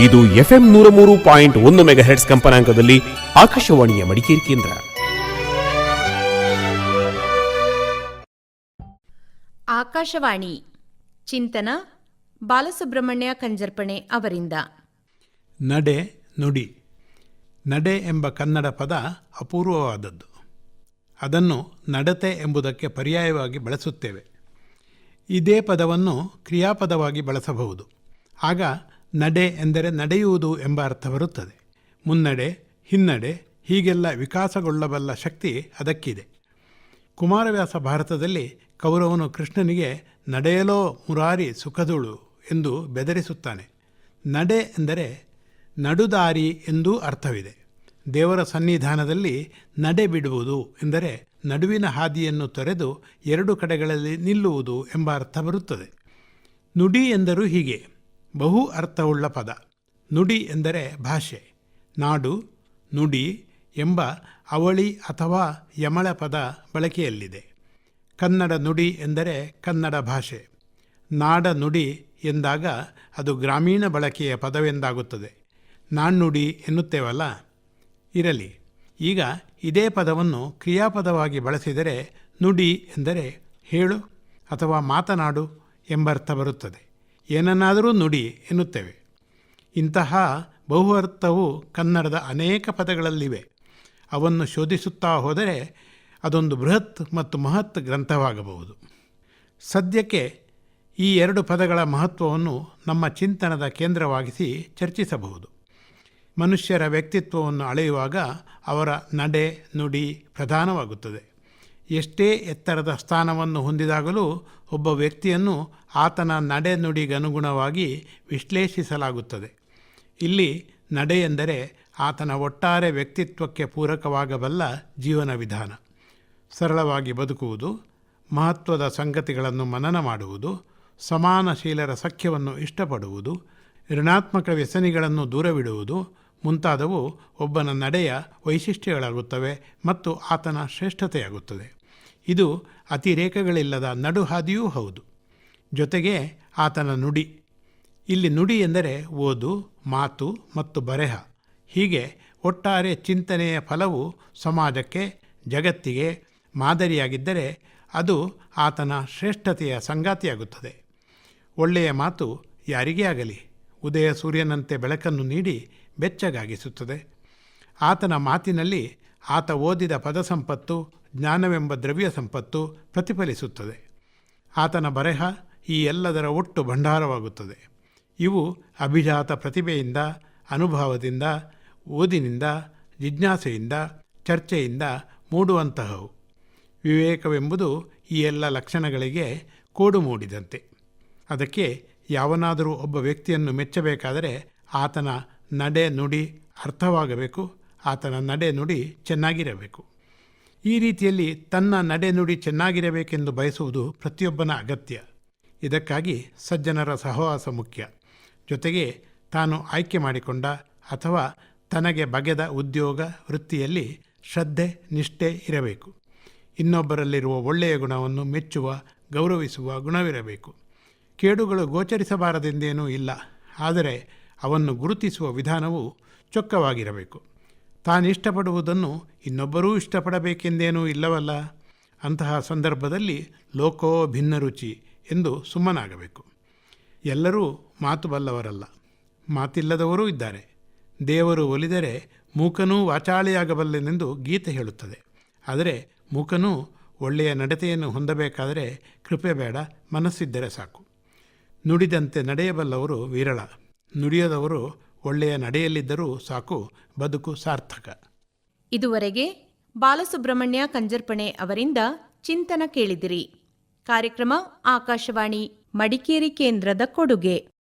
ಇದು ಎಫ್ಎಂ ನೂರ ಮೂರು ಪಾಯಿಂಟ್ ಒಂದು ಮೆಗಾ ಹೆಡ್ಸ್ ಕಂಪನಾಂಕದಲ್ಲಿ ಆಕಾಶವಾಣಿಯ ಮಡಿಕೇರಿ ಕೇಂದ್ರ. ಆಕಾಶವಾಣಿ ಚಿಂತನ ಬಾಲಸುಬ್ರಹ್ಮಣ್ಯ ಕಂಜರ್ಪಣೆ ಅವರಿಂದ. ನಡೆ ನುಡಿ ನಡೆ ಎಂಬ ಕನ್ನಡ ಪದ ಅಪೂರ್ವವಾದದ್ದು. ಅದನ್ನು ನಡತೆ ಎಂಬುದಕ್ಕೆ ಪರ್ಯಾಯವಾಗಿ ಬಳಸುತ್ತೇವೆ. ಇದೇ ಪದವನ್ನು ಕ್ರಿಯಾಪದವಾಗಿ ಬಳಸಬಹುದು. ಆಗ ನಡೆ ಎಂದರೆ ನಡೆಯುವುದು ಎಂಬ ಅರ್ಥ ಬರುತ್ತದೆ ಮುನ್ನಡೆ, ಹಿನ್ನಡೆ ಹೀಗೆಲ್ಲ ವಿಕಾಸಗೊಳ್ಳಬಲ್ಲ ಶಕ್ತಿ ಅದಕ್ಕಿದೆ. ಕುಮಾರವ್ಯಾಸ ಭಾರತದಲ್ಲಿ ಕೌರವನು ಕೃಷ್ಣನಿಗೆ ನಡೆಯಲೋ ಮುರಾರಿ ಸುಖದುಳು ಎಂದು ಬೆದರಿಸುತ್ತಾನೆ. ನಡೆ ಎಂದರೆ ನಡುದಾರಿ ಎಂದೂ ಅರ್ಥವಿದೆ. ದೇವರ ಸನ್ನಿಧಾನದಲ್ಲಿ ನಡೆ ಬಿಡುವುದು ಎಂದರೆ ನಡುವಿನ ಹಾದಿಯನ್ನು ತೊರೆದು ಎರಡು ಕಡೆಗಳಲ್ಲಿ ನಿಲ್ಲುವುದು ಎಂಬ ಅರ್ಥ ಬರುತ್ತದೆ. ನುಡಿ ಎಂದರೂ ಹೀಗೆ. ಬಹು ಅರ್ಥವುಳ್ಳ ಪದ. ನುಡಿ ಎಂದರೆ ಭಾಷೆ. ನಾಡು, ನುಡಿ ಎಂಬ ಅವಳಿ ಅಥವಾ ಯಮಳ ಪದ ಬಳಕೆಯಲ್ಲಿದೆ. ಕನ್ನಡ ನುಡಿ ಎಂದರೆ ಕನ್ನಡ ಭಾಷೆ. ನಾಡ ನುಡಿ ಎಂದಾಗ ಅದು ಗ್ರಾಮೀಣ ಬಳಕೆಯ ಪದವೆಂದಾಗುತ್ತದೆ. ನಾಣ್ಣುಡಿ ಎನ್ನುತ್ತೇವಲ್ಲ? ಇರಲಿ. ಈಗ ಇದೇ ಪದವನ್ನು ಕ್ರಿಯಾಪದವಾಗಿ ಬಳಸಿದರೆ ನುಡಿ ಎಂದರೆ ಹೇಳು ಅಥವಾ ಮಾತನಾಡು ಎಂಬರ್ಥ ಬರುತ್ತದೆ. ಏನನ್ನಾದರೂ ನುಡಿ ಎನ್ನುತ್ತೇವೆ. ಇಂತಹ ಬಹು ಅರ್ಥವು ಕನ್ನಡದ ಅನೇಕ ಪದಗಳಲ್ಲಿವೆ. ಅವನ್ನು ಶೋಧಿಸುತ್ತಾ ಹೋದರೆ ಅದೊಂದು ಬೃಹತ್ ಮತ್ತು ಮಹತ್ ಗ್ರಂಥವಾಗಬಹುದು. ಸದ್ಯಕ್ಕೆ ಈ ಎರಡು ಪದಗಳ ಮಹತ್ವವನ್ನು ನಮ್ಮ ಚಿಂತನದ ಕೇಂದ್ರವಾಗಿಸಿ ಚರ್ಚಿಸಬಹುದು. ಮನುಷ್ಯರ ವ್ಯಕ್ತಿತ್ವವನ್ನು ಅಳೆಯುವಾಗ ಅವರ ನಡೆ, ನುಡಿ ಪ್ರಧಾನವಾಗುತ್ತದೆ. ಎಷ್ಟೇ ಎತ್ತರದ ಸ್ಥಾನವನ್ನು ಹೊಂದಿದಾಗಲೂ ಒಬ್ಬ ವ್ಯಕ್ತಿಯನ್ನು ಆತನ ನಡೆ ನುಡಿಗನುಗುಣವಾಗಿ ವಿಶ್ಲೇಷಿಸಲಾಗುತ್ತದೆ. ಇಲ್ಲಿ ನಡೆ ಎಂದರೆ ಆತನ ಒಟ್ಟಾರೆ ವ್ಯಕ್ತಿತ್ವಕ್ಕೆ ಪೂರಕವಾಗಬಲ್ಲ ಜೀವನ ವಿಧಾನ. ಸರಳವಾಗಿ ಬದುಕುವುದು, ಮಹತ್ವದ ಸಂಗತಿಗಳನ್ನು ಮನನ ಮಾಡುವುದು, ಸಮಾನಶೀಲರ ಸಖ್ಯವನ್ನು ಇಷ್ಟಪಡುವುದು, ಋಣಾತ್ಮಕ ವ್ಯಸನಿಗಳನ್ನು ದೂರವಿಡುವುದು ಮುಂತಾದವು ಒಬ್ಬನ ನಡೆಯ ವೈಶಿಷ್ಟ್ಯಗಳಾಗುತ್ತವೆ ಮತ್ತು ಆತನ ಶ್ರೇಷ್ಠತೆಯಾಗುತ್ತದೆ. ಇದು ಅತಿರೇಕಗಳಿಲ್ಲದ ನಡುಹಾದಿಯೂ ಹೌದು. ಜೊತೆಗೆ ಆತನ ನುಡಿ. ಇಲ್ಲಿ ನುಡಿ ಎಂದರೆ ಓದು, ಮಾತು ಮತ್ತು ಬರೆಹ. ಹೀಗೆ ಒಟ್ಟಾರೆ ಚಿಂತನೆಯ ಫಲವು ಸಮಾಜಕ್ಕೆ, ಜಗತ್ತಿಗೆ ಮಾದರಿಯಾಗಿದ್ದರೆ ಅದು ಆತನ ಶ್ರೇಷ್ಠತೆಯ ಸಂಗಾತಿಯಾಗುತ್ತದೆ. ಒಳ್ಳೆಯ ಮಾತು ಯಾರಿಗೇ ಆಗಲಿ. ಉದಯ ಸೂರ್ಯನಂತೆ ಬೆಳಕನ್ನು ನೀಡಿ ಬೆಚ್ಚಗಾಗಿಸುತ್ತದೆ. ಆತನ ಮಾತಿನಲ್ಲಿ ಆತ ಓದಿದ ಪದ ಸಂಪತ್ತು ಜ್ಞಾನವೆಂಬ ದ್ರವ್ಯ ಸಂಪತ್ತು ಪ್ರತಿಫಲಿಸುತ್ತದೆ. ಆತನ ಬರೆಹ ಈ ಎಲ್ಲದರ ಒಟ್ಟು ಭಂಡಾರವಾಗುತ್ತದೆ. ಇವು ಅಭಿಜಾತ ಪ್ರತಿಭೆಯಿಂದ, ಅನುಭವದಿಂದ, ಓದಿನಿಂದ, ಜಿಜ್ಞಾಸೆಯಿಂದ, ಚರ್ಚೆಯಿಂದ ಮೂಡುವಂತಹವು. ವಿವೇಕವೆಂಬುದು ಈ ಎಲ್ಲ ಲಕ್ಷಣಗಳಿಗೆ ಕೋಡು ಮೂಡಿದಂತೆ. ಅದಕ್ಕೆ ಯಾವನಾದರೂ ಒಬ್ಬ ವ್ಯಕ್ತಿಯನ್ನು ಮೆಚ್ಚಬೇಕಾದರೆ ಆತನ ನಡೆ ನುಡಿ ಅರ್ಥವಾಗಬೇಕು, ಆತನ ನಡೆ ನುಡಿ ಚೆನ್ನಾಗಿರಬೇಕು. ಈ ರೀತಿಯಲ್ಲಿ ತನ್ನ ನಡೆ ನುಡಿ ಚೆನ್ನಾಗಿರಬೇಕೆಂದು ಬಯಸುವುದು ಪ್ರತಿಯೊಬ್ಬನ ಅಗತ್ಯ. ಇದಕ್ಕಾಗಿ ಸಜ್ಜನರ ಸಹವಾಸ ಮುಖ್ಯ. ಜೊತೆಗೆ ತಾನು ಆಯ್ಕೆ ಮಾಡಿಕೊಂಡ ಅಥವಾ ತನಗೆ ಬಗೆದ ಉದ್ಯೋಗ, ವೃತ್ತಿಯಲ್ಲಿ ಶ್ರದ್ಧೆ, ನಿಷ್ಠೆ ಇರಬೇಕು. ಇನ್ನೊಬ್ಬರಲ್ಲಿರುವ ಒಳ್ಳೆಯ ಗುಣವನ್ನು ಮೆಚ್ಚುವ, ಗೌರವಿಸುವ ಗುಣವಿರಬೇಕು. ಕೇಡುಗಳು ಗೋಚರಿಸಬಾರದೆಂದೇನೂ ಇಲ್ಲ. ಆದರೆ ಅವನ್ನು ಗುರುತಿಸುವ ವಿಧಾನವು ಚೊಕ್ಕವಾಗಿರಬೇಕು. ತಾನಿಷ್ಟಪಡುವುದನ್ನು ಇನ್ನೊಬ್ಬರೂ ಇಷ್ಟಪಡಬೇಕೆಂದೇನೂ ಇಲ್ಲವಲ್ಲ? ಅಂತಹ ಸಂದರ್ಭದಲ್ಲಿ ಲೋಕೋ ಭಿನ್ನ ರುಚಿ ಎಂದು ಸುಮ್ಮನಾಗಬೇಕು. ಎಲ್ಲರೂ ಮಾತು ಬಲ್ಲವರಲ್ಲ ಮಾತಿಲ್ಲದವರೂ ಇದ್ದಾರೆ. ದೇವರು ಒಲಿದರೆ ಮೂಕನೂ ವಾಚಾಳಿಯಾಗಬಲ್ಲೆನೆಂದು ಗೀತೆ ಹೇಳುತ್ತದೆ. ಆದರೆ ಮೂಕನೂ ಒಳ್ಳೆಯ ನಡತೆಯನ್ನು ಹೊಂದಬೇಕಾದರೆ ಕೃಪೆ ಬೇಡ, ಮನಸ್ಸಿದ್ದರೆ ಸಾಕು. ನುಡಿದಂತೆ ನಡೆಯಬಲ್ಲವರು ವಿರಳ. ನುಡಿಯದವರು ಒಳ್ಳೆಯ ನಡೆಯಲ್ಲಿದ್ದರೂ ಸಾಕು, ಬದುಕು ಸಾರ್ಥಕ. ಇದುವರೆಗೆ ಬಾಲಸುಬ್ರಹ್ಮಣ್ಯ ಕಂಜರ್ಪಣೆ ಅವರಿಂದ ಚಿಂತನ ಕೇಳಿದಿರಿ. ಕಾರ್ಯಕ್ರಮ ಆಕಾಶವಾಣಿ ಮಡಿಕೇರಿ ಕೇಂದ್ರದ ಕೊಡುಗೆ.